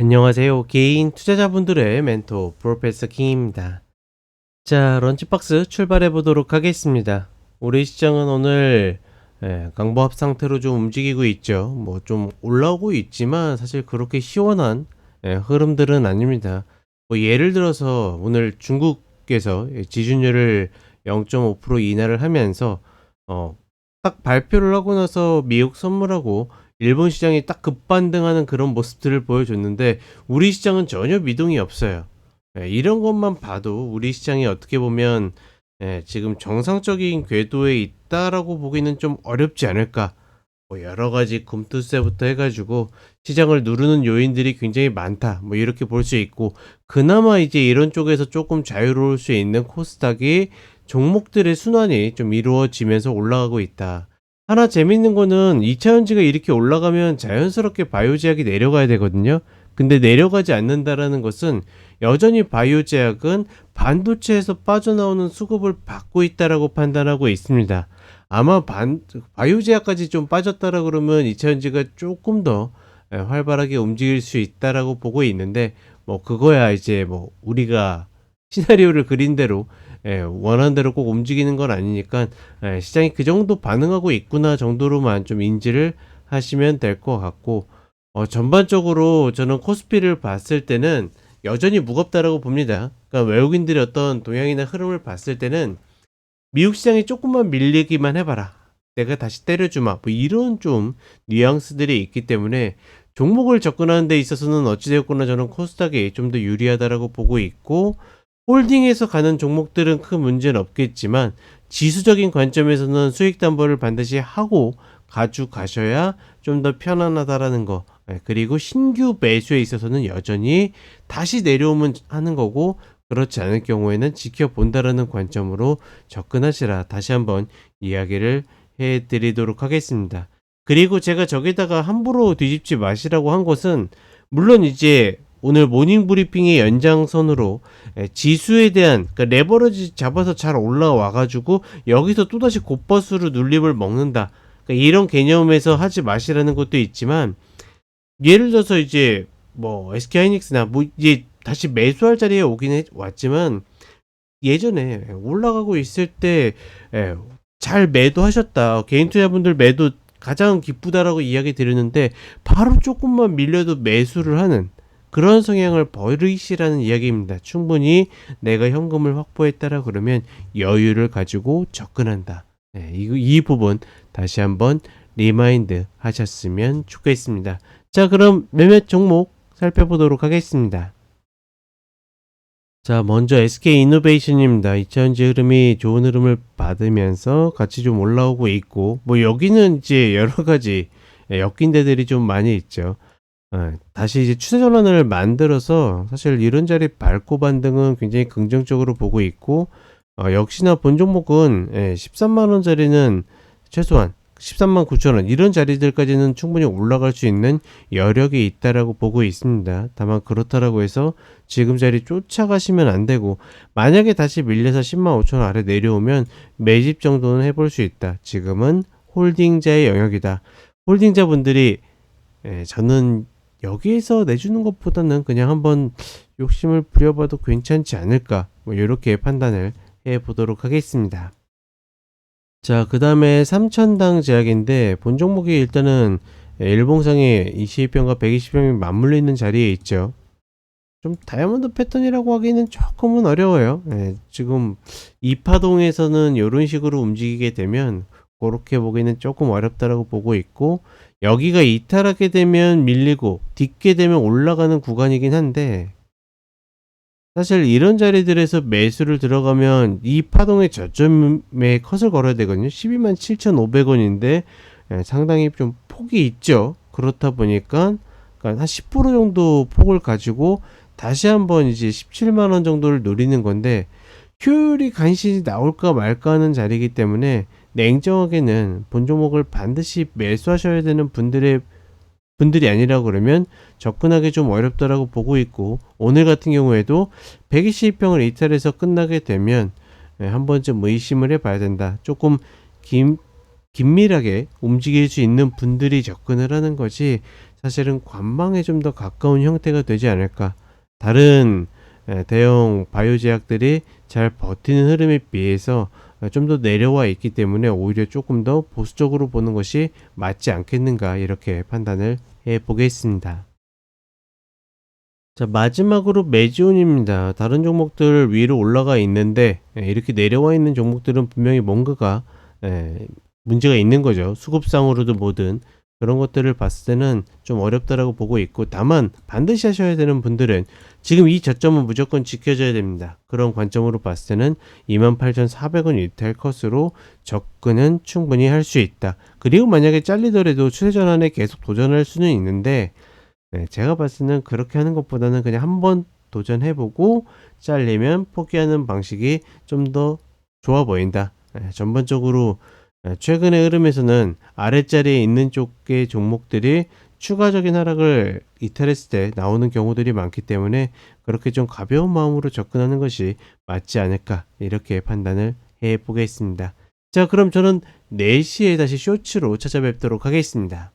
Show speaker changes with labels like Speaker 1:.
Speaker 1: 안녕하세요. 개인 투자자분들의 멘토 프로페서 킹입니다. 자, 런치박스 출발해 보도록 하겠습니다. 우리 시장은 오늘 예, 강보합 상태로 좀 움직이고 있죠. 뭐 좀 올라오고 있지만 사실 그렇게 시원한 예, 흐름들은 아닙니다. 뭐 예를 들어서 오늘 중국에서 예, 지준율을 0.5% 인하를 하면서 어, 딱 발표를 하고 나서 미국 선물하고 일본 시장이 딱 급반등하는 그런 모습들을 보여줬는데 우리 시장은 전혀 미동이 없어요. 예, 이런 것만 봐도 우리 시장이 어떻게 보면 예, 지금 정상적인 궤도에 있다라고 보기는 좀 어렵지 않을까. 뭐 여러 가지 금투세부터 해가지고 시장을 누르는 요인들이 굉장히 많다. 뭐 이렇게 볼 수 있고 그나마 이제 이런 쪽에서 조금 자유로울 수 있는 코스닥이 종목들의 순환이 좀 이루어지면서 올라가고 있다. 하나 재밌는 거는 2차 전지가 이렇게 올라가면 자연스럽게 바이오 제약이 내려가야 되거든요. 근데 내려가지 않는다라는 것은 여전히 바이오 제약은 반도체에서 빠져나오는 수급을 받고 있다라고 판단하고 있습니다. 아마 반, 바이오 제약까지 좀 빠졌다라 그러면 2차 전지가 조금 더 예, 활발하게 움직일 수 있다라고 보고 있는데 뭐 그거야 이제 뭐 우리가 시나리오를 그린 대로 예, 원하는 대로 꼭 움직이는 건 아니니까 예, 시장이 그 정도 반응하고 있구나 정도로만 좀 인지를 하시면 될 것 같고 어, 전반적으로 저는 코스피를 봤을 때는 여전히 무겁다라고 봅니다. 그러니까 외국인들의 어떤 동향이나 흐름을 봤을 때는 미국 시장이 조금만 밀리기만 해봐라. 내가 다시 때려주마. 뭐 이런 좀 뉘앙스들이 있기 때문에 종목을 접근하는 데 있어서는 어찌되었거나 저는 코스닥이 좀 더 유리하다라고 보고 있고 홀딩해서 가는 종목들은 큰 문제는 없겠지만 지수적인 관점에서는 수익 담보를 반드시 하고 가져가셔야 좀 더 편안하다라는 거. 예, 그리고 신규 매수에 있어서는 여전히 다시 내려오면 하는 거고 그렇지 않을 경우에는 지켜본다라는 관점으로 접근하시라 다시 한번 이야기를 해드리도록 하겠습니다. 그리고 제가 저기다가 함부로 뒤집지 마시라고 한 것은 물론 이제 오늘 모닝 브리핑의 연장선으로 예, 지수에 대한 그러니까 레버러지 잡아서 잘 올라와 가지고 여기서 또다시 곧버스로 눌림을 먹는다. 그러니까 이런 개념에서 하지 마시라는 것도 있지만 예를 들어서 이제 뭐 SK 하이닉스나 뭐 이제 다시 매수할 자리에 오긴 해, 왔지만 예전에 올라가고 있을 때 잘 매도하셨다. 개인 투자분들 매도 가장 기쁘다라고 이야기 드렸는데 바로 조금만 밀려도 매수를 하는 그런 성향을 버리시라는 이야기입니다. 충분히 내가 현금을 확보했다라 그러면 여유를 가지고 접근한다. 네, 이, 이 부분 다시 한번 리마인드 하셨으면 좋겠습니다. 자, 그럼 몇몇 종목 살펴보도록 하겠습니다. 자, 먼저 SK 이노베이션입니다. 2차전지 흐름이 좋은 흐름을 받으면서 같이 좀 올라오고 있고, 뭐 여기는 이제 여러 가지 엮인 데들이 좀 많이 있죠. 예, 다시 이제 추세 전환을 만들어서 사실 이런 자리 밟고 반등은 굉장히 긍정적으로 보고 있고 어, 역시나 본 종목은 예, 13만 원짜리는 최소한 13만 9천 원 이런 자리들까지는 충분히 올라갈 수 있는 여력이 있다라고 보고 있습니다. 다만 그렇다라고 해서 지금 자리 쫓아가시면 안 되고 만약에 다시 밀려서 10만 5천 원 아래 내려오면 매집 정도는 해볼 수 있다. 지금은 홀딩자의 영역이다. 홀딩자분들이 예, 저는 여기에서 내주는 것보다는 그냥 한번 욕심을 부려봐도 괜찮지 않을까 뭐 이렇게 판단을 해 보도록 하겠습니다. 자, 그 다음에 3천당 제약인데 본 종목이 일단은 일봉상에 22평과 120평이 맞물려 있는 자리에 있죠. 좀 다이아몬드 패턴이라고 하기는 조금은 어려워요. 예, 지금 이 파동에서는 이런 식으로 움직이게 되면 그렇게 보기는 조금 어렵다라고 보고 있고 여기가 이탈하게 되면 밀리고 딛게 되면 올라가는 구간이긴 한데 사실 이런 자리들에서 매수를 들어가면 이 파동의 저점에 컷을 걸어야 되거든요. 12만 7,500원인데 예, 상당히 좀 폭이 있죠. 그렇다 보니까 그러니까 한 10% 정도 폭을 가지고 다시 한번 이제 17만 원 정도를 노리는 건데 효율이 간신히 나올까 말까 하는 자리이기 때문에 냉정하게는 본 종목을 반드시 매수하셔야 되는 분들의 분들이 아니라 그러면 접근하기 좀 어렵다라고 보고 있고 오늘 같은 경우에도 120평을 이탈해서 끝나게 되면 예, 한 번쯤 의심을 해봐야 된다. 조금 김 긴밀하게 움직일 수 있는 분들이 접근을 하는 것이 사실은 관망에 좀 더 가까운 형태가 되지 않을까. 다른 에, 대형 바이오 제약들이 잘 버티는 흐름에 비해서 좀 더 내려와 있기 때문에 오히려 조금 더 보수적으로 보는 것이 맞지 않겠는가 이렇게 판단을 해 보겠습니다. 자, 마지막으로 메지온입니다. 다른 종목들 위로 올라가 있는데 예, 이렇게 내려와 있는 종목들은 분명히 뭔가가 예, 문제가 있는 거죠. 수급상으로도 뭐든 그런 것들을 봤을 때는 좀 어렵다라고 보고 있고 다만 반드시 하셔야 되는 분들은 지금 이 저점은 무조건 지켜줘야 됩니다. 그런 관점으로 봤을 때는 28,400원 리테일 컷으로 접근은 충분히 할 수 있다. 그리고 만약에 잘리더라도 추세 전환에 계속 도전할 수는 있는데 네, 제가 봤을 때는 그렇게 하는 것보다는 그냥 한번 도전해보고 잘리면 포기하는 방식이 좀 더 좋아 보인다. 네, 전반적으로 네, 최근의 흐름에서는 아랫자리에 있는 쪽의 종목들이 추가적인 하락을 이탈했을 때 나오는 경우들이 많기 때문에 그렇게 좀 가벼운 마음으로 접근하는 것이 맞지 않을까 이렇게 판단을 해 보겠습니다. 자, 그럼 저는 4시에 다시 쇼츠로 찾아뵙도록 하겠습니다.